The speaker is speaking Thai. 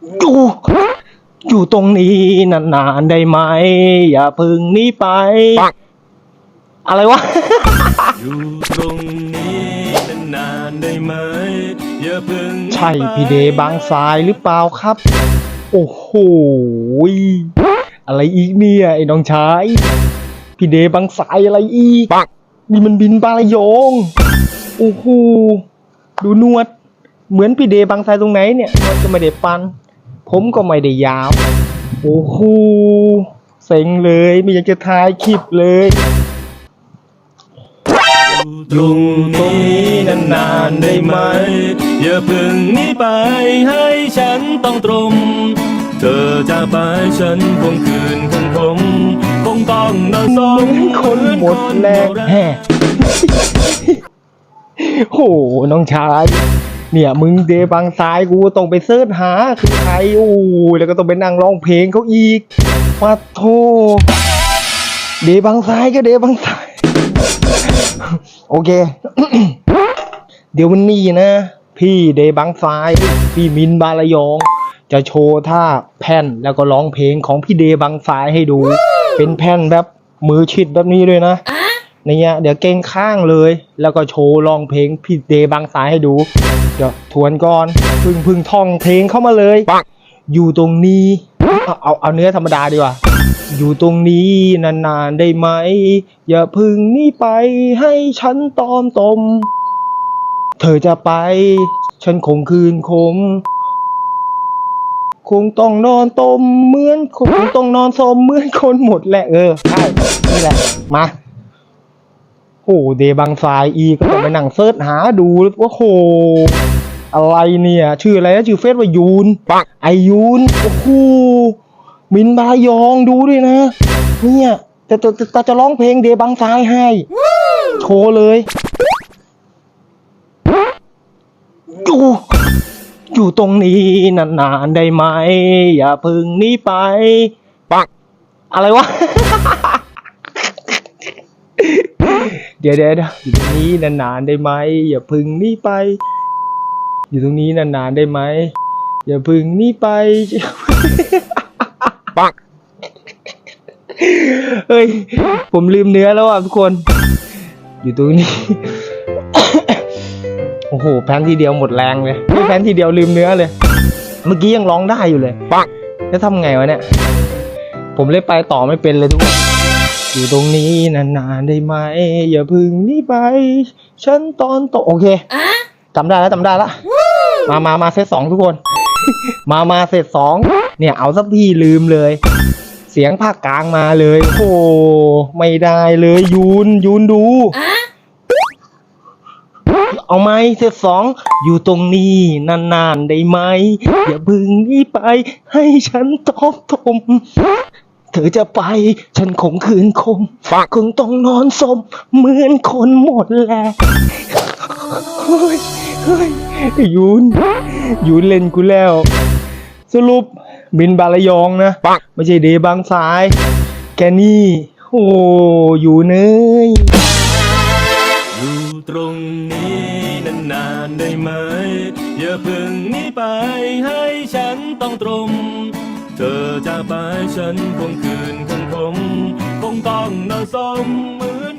อยู่ อยู่ตรงนี้นานๆได้ไหม อย่าเพึ่งหนี้ไป อะไรวะ อยู่ตรงนี้นานๆได้ไหมอย่าเพิ่งใช่พี่เดบางทรายหรือเปล่าครับ โอ้โหยอะไรอีกเนี่ยไอ้น้องชายพี่เดบางสายอะไรอีกนี่มันบินบาลยองโอ้โหดูนวด เหมือนพี่เดบางสายตรงไหนเนี่ยนวดก็ไม่ได้ปัน ผมก็ไม่ได้ยาว โอ้โหเซ็งเลยไม่อยากจะถ่ายคลิปเลยอยู่ตรงนี้นานๆได้ไหม อย่าเพิ่งหนี้ไปให้ฉันต้องตรม เธอจะไปฉันคงคืนคงคมคงต้องนอนสมคนหมดแรงแฮ่โหน้องชาย เนี่ยมึงเดบางซ้ายกูต้องไปเสิร์ชหาคือใครโอ้ยแล้วก็ต้องไปนั่งร้องเพลงเขาอีกมาโทเดบางซ้ายก็เดบางซ้าย โอเค เดี๋ยววันนี้นะ พี่เดบังซ้าย พี่มินบาลยอง จะโชว์ท่าแผ่นแล้วก็ร้องเพลงของพี่เดบังซ้ายให้ดู เป็นแผ่นแบบมือชิดแบบนี้ด้วยนะ เนี่ยเดี๋ยวเก่งข้างเลย แล้วก็โชว์ร้องเพลงพี่เดบังซ้ายให้ดู เดี๋ยวทวนก่อนพึ่งพึ่งท่องเพลงเข้ามาเลยอยู่ตรงนี้ เอาเอาเอาเนื้อธรรมดาดีกว่า อยู่ตรงนี้นานๆได้ไหม อย่าพึ่งหนี่ไปให้ฉันตอมตม เธอจะไป ฉันคงคืนคมคงต้องนอนตมเหมือนคงต้องนอนสมเหมือนคนหมดแหละเออใช่นี่แหละมาโอ้ เดบังซายอีก็ต้องไปนั่งเซิร์ชหาดูว่าโหอะไรเนี่ย ชื่ออะไรนะชื่อเฟซว่ายูนไอยูนโอ้โหมินบายองดูด้วยนะ เนี่ยจะจะจะจะจะร้องเพลงเดบังซายให้ โชว์เลยอยู่อยู่ตรงนี้นานๆได้ไหม อย่าพึ่งหนี้ไปปักอะไรวะ เดี๋ยวเดี๋ยวเดี๋ยวอยู่ตรงนี้นานๆได้ไหมอย่าพึ่งหนี้ไป อยู่ตรงนี้นานๆได้ไหมอย่าพึ่งหนี้ไปปักเฮ้ย ผมลืมเนื้อแล้วอะทุกคน อยู่ตรงนี้ โอ้โห แพนทีเดียวหมดแรงเลยไม่แพนทีเดียวลืมเนื้อเลย เมื่อกี้ยังร้องได้อยู่เลยปักแล้วทำไงวะเนี่ย ผมเลยไปต่อไม่เป็นเลยทุกคน อยู่ตรงนี้นานๆได้ไหม อย่าพึ่งหนี่ไป ฉันตอนโตโอเคจำได้แล้วจำได้แล้วมามามาเซตสองทุกคน มามาเซตสองเนี่ยเอาสักพี่ลืมเลย เสียงภาคกลางมาเลย โอ้โหไม่ได้เลยยูนยูนดูเอาไหมเซตสองอยู่ตรงนี้นานๆได้ไหม อย่าบึงนี้ไป ให้ฉันตอบตม เธอจะไปฉันคงคืนคมคงต้องนอนสมเหมือนคนหมดแหละเฮ้ยเฮ้ยยูนยูนเล่นกูแล้ว สรุปบินบาลยองนะไม่ใช่เดบางสาย แกนี่โอ้อยู่เนยอยู่ตรงนี้นานๆได้ไหม อย่าเพิ่งหนี้ไปให้ฉันต้องตรม เธอจะไปฉันคงคืนคงคมคงต้องนอนสมเหมือน